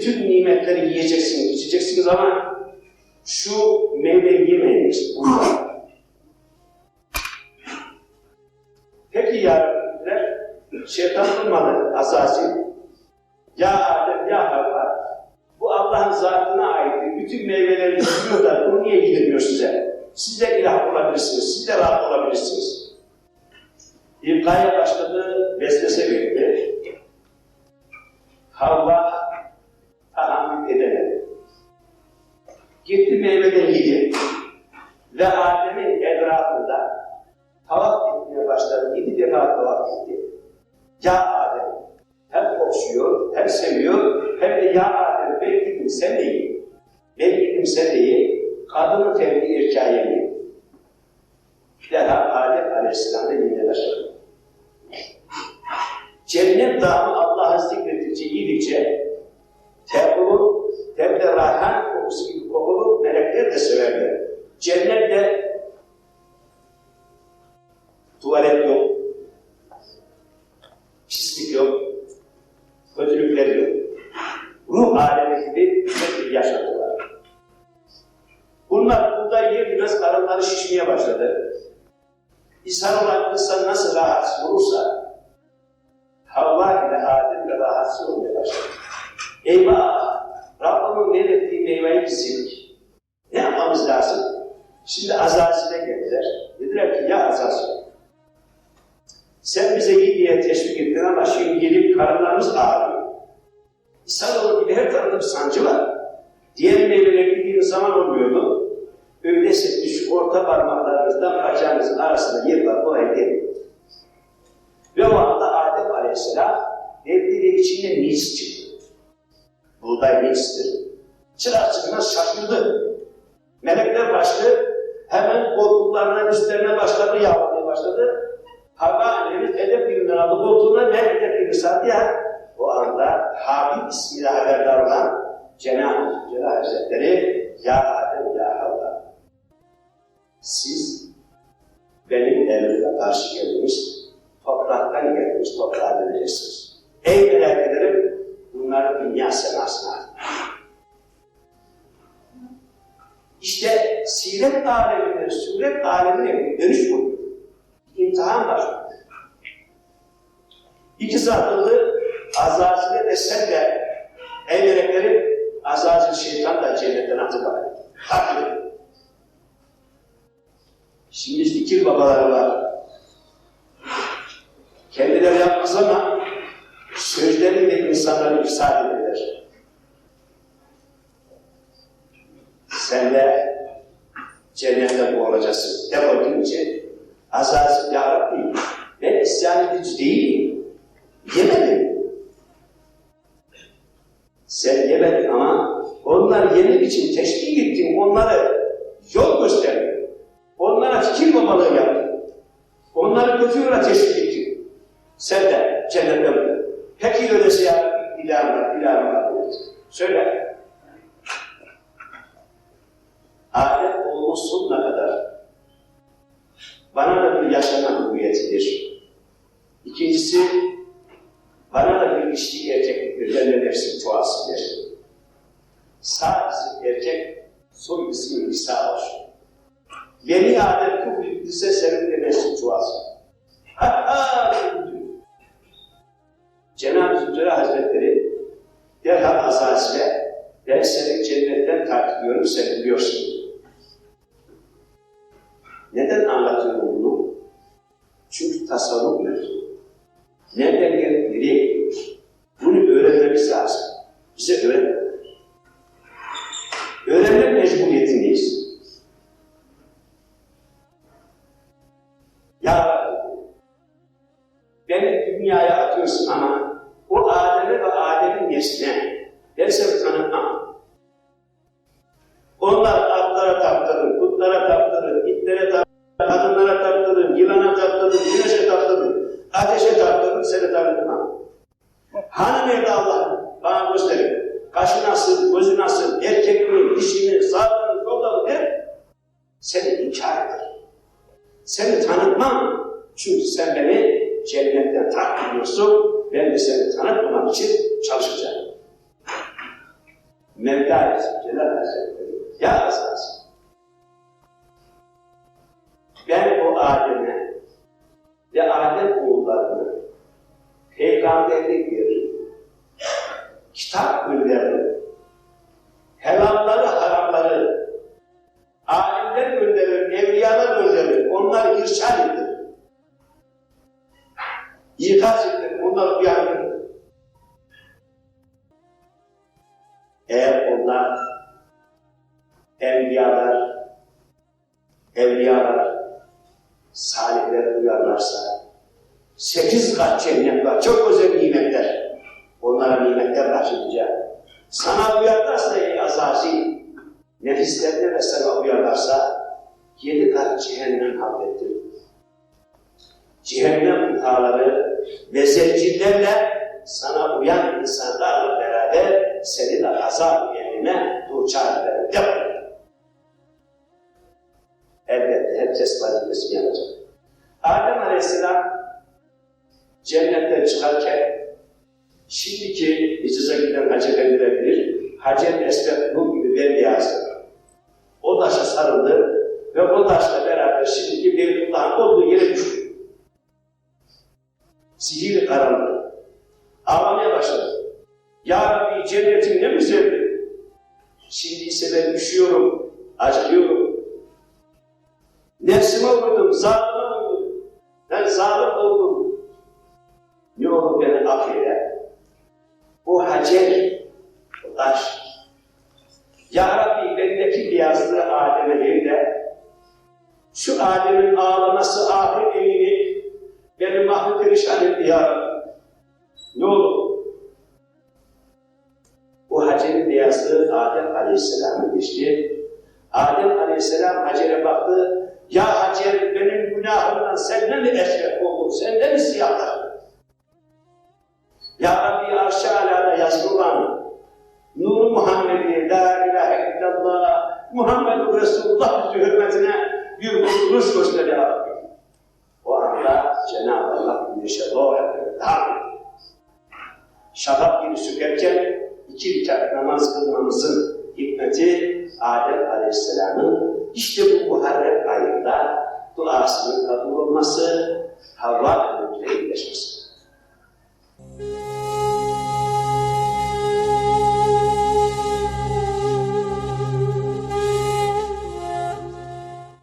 bütün nimetleri yiyeceksiniz, içeceksiniz ama şu meyveyi yemeyiniz. Burada. Peki ya şeytan bulmadı Azazil. Ya Adem, ya Havva, bu Allah'ın zatına ait bütün meyveleri yiyor da bunu niye yedirmiyor size? Siz de ilah olabilirsiniz, siz de Rab olabilirsiniz. İlkaya başladı, vesvese verdi. Havva Gitti meyveden yedi ve Adem'in etrafında tavaf etmeye başladı. Yedi defa tavaf etti. Ya Adem, hem konuşuyor, hem seviyor, hem de ya Adem ben gittim sen de iyi. Ben gittim sen de iyi. Kadının fevri erkeğe yemeği. Derhal Adem Aleyhisselam'da başladı. Cennet damı Allah'ı zikrettikçe, yedikçe tevhulu, Cennette tuvalet yok, pislik yok, kötülükler yok. Ruh alemi gibi bir yaşantı var. Bunlar burada yer biraz karınları şişmeye başladı. İnsan olan insan nasıl rahatsız olursa Havva ile Adem de rahatsız olmaya başladı. Eyvah! Rabbimin verettiği meyveyi biz yedik. Ne yapmamız lazım? Şimdi Azazil'e geldiler. Dediler ki ya Azazil, sen bize iyi diye teşvik ettin ama şimdi gelip karınlarımız ağrıyor. İnsanoğlu gibi her tarafta bir sancı var. Diğer meyveleri yediğiniz zaman olmuyordu. Öyleyse şu orta parmaklarınızdan bacağınızın arasında yer var, oraya gelin. Ve o anda Adem Aleyhisselam devri ve içinde mis çıktı. Buğday mistir. Çırak çıkmaz şaşırdı. Melekler başladı. Hemen koltuklarına, üstlerine başladı, yağlamaya başladı. Havva annemiz edep birinden aldı koltuğuna, melekler birini sardı ya. O anda Habib ismiyle haberdar olan Cenab-ı Celal Hazretleri Ya Adem, Ya Havva siz benim evime karşı gelmiş, topraktan gelmiş, toprağa döneceksiniz. Ey melekelerim, bunları dünya semasına İşte siret aleminden suret alemine bir dönüş bu. İmtihan var. İki zatıldı, Azazil'e de sen de ey meleklerim, Azazil şeytan da cennetten atıp Haklı. Şimdi fikir babaları var. Kendileri yapmaz ama sözleriyle insanları ifsad ederler. Sen de cennette bu olacaksın. Defol deyince Azazil ya Rabbi ben isyan edici değilim. Yemedim. Sen yemedin ama onlar yemek için teşvik ettin, onları yol gösterdin. Onlara fikir babalığı yaptın. Onları kötü yola teşvik ettin. Sen de cennette mi? Peki öyleyse ya ilahına, ilahına Söyle. Sol isim İsa olsun. Yeni adet küfür edilse senin de çoğalsın. Hatta Cenab-ı Zülcelal Hazretleri derhal azazile ben seni cennetten takip sen biliyorsun. Seni tanıtmam. Çünkü sen beni cennetten ediyorsun. Ben de seni tanıtmamak için çalışacağım. Mevla Celal Hazretleri ya Azaz irşad ettir. İkaz ettir, onları uyandırır. Eğer onlar evliyalar, evliyalar, salihler uyarlarsa, sekiz kat cennet var, çok özel nimetler. Onlara nimetler taşıyınca, sana uyarlarsa ey azazi, nefislerine ve sana uyarlarsa, cehennem hallettir. Cehennem utaları ve zencirlerle sana uyan insanlarla beraber seni de azap yerine duçar eder. Yap. Elbette herkes vazifesini yapacak. Adem Aleyhisselam cennetten çıkarken şimdiki icize giden Hacı Efendiler bilir. Hacer Esved Nur gibi bembeyazdı. O taşa sarıldı ve o taşla beraber şimdiki Beytullah'ın olduğu yere düştü. Sihir karanlığı. Ağlamaya başladı. Ya Rabbi cennetin ne güzeldi. Şimdi ise ben üşüyorum, acılıyorum. Nefsime vurdum, zalime vurdum. Ben zalim oldum. Ne olur beni affeyle. O Hacer, o taş. Şu Adem'in ağlaması ahir elini beni mahvet perişan etti ya. Ne olur? O Hacer'in beyazlığı Adem Aleyhisselam'a geçti. Adem Aleyhisselam Hacer'e baktı. Ya Hacer benim günahımdan senden mi eşref oldun? Senden mi siyahlaştın? Ya Rabbi arş-ı alada yazılı olan Nur Muhammed'i La ilahe illallah Muhammedur Resulullah hürmetine bir kurtuluş göster ya Rabbi. O anda Cenab-ı Allah güneşe doğru daha şafak gibi sökerken iki rekat namaz kılmamızın hikmeti Adem Aleyhisselam'ın işte bu Muharrem ayında duasının kabul olması, Havva önünde iyileşmesi.